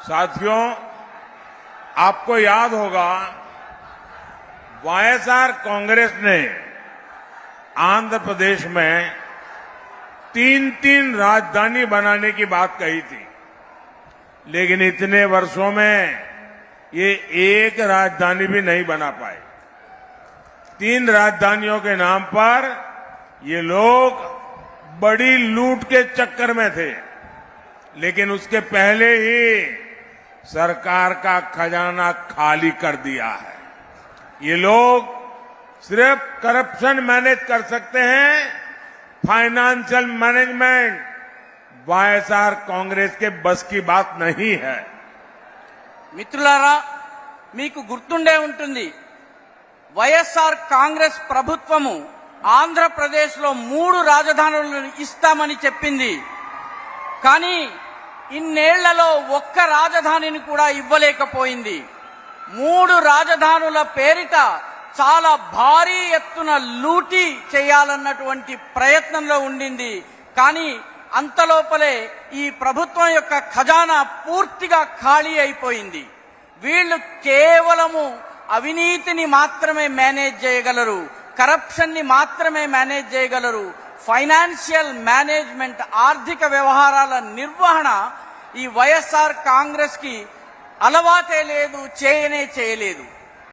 साथियों, आपको याद होगा वाईएसआर कांग्रेस ने आंध्र प्रदेश में तीन तीन राजधानी बनाने की बात कही थी। लेकिन इतने वर्षों में ये एक राजधानी भी नहीं बना पाए। तीन राजधानियों के नाम पर ये लोग बड़ी लूट के चक्कर में थे। लेकिन उसके पहले ही सरकार का खजाना खाली कर दिया है ये लोग सिर्फ करप्शन मैनेज कर सकते हैं फाइनेंशियल मैनेजमेंट वाईएसआर कांग्रेस के बस की बात नहीं है మిత్రులారా మీకు గుర్తుండే ఉంటుంది వైఎస్ఆర్ కాంగ్రెస్ ప్రభుత్వము ఆంధ్రప్రదేశ్లో మూడు రాజధానులను ఇస్తామని చెప్పింది కానీ ఇన్నేళ్ళలో ఒక్క రాజధానిని కూడా ఇవ్వలేకపోయింది. మూడు రాజధానుల పేరిట చాలా భారీ ఎత్తున లూటీ చేయాలన్నటువంటి ప్రయత్నంలో ఉండింది. కానీ అంతలోపలే ఈ ప్రభుత్వం యొక్క ఖజానా పూర్తిగా ఖాళీ అయిపోయింది. వీళ్ళు కేవలము అవినీతిని మాత్రమే మేనేజ్ చేయగలరు కరప్షన్ని మాత్రమే మేనేజ్ చేయగలరు ఫైనాన్షియల్ మేనేజ్మెంట్ ఆర్థిక వ్యవహారాల నిర్వహణ ఈ వైఎస్ఆర్ కాంగ్రెస్కి అలవాటే లేదు చేయనే చేయలేదు.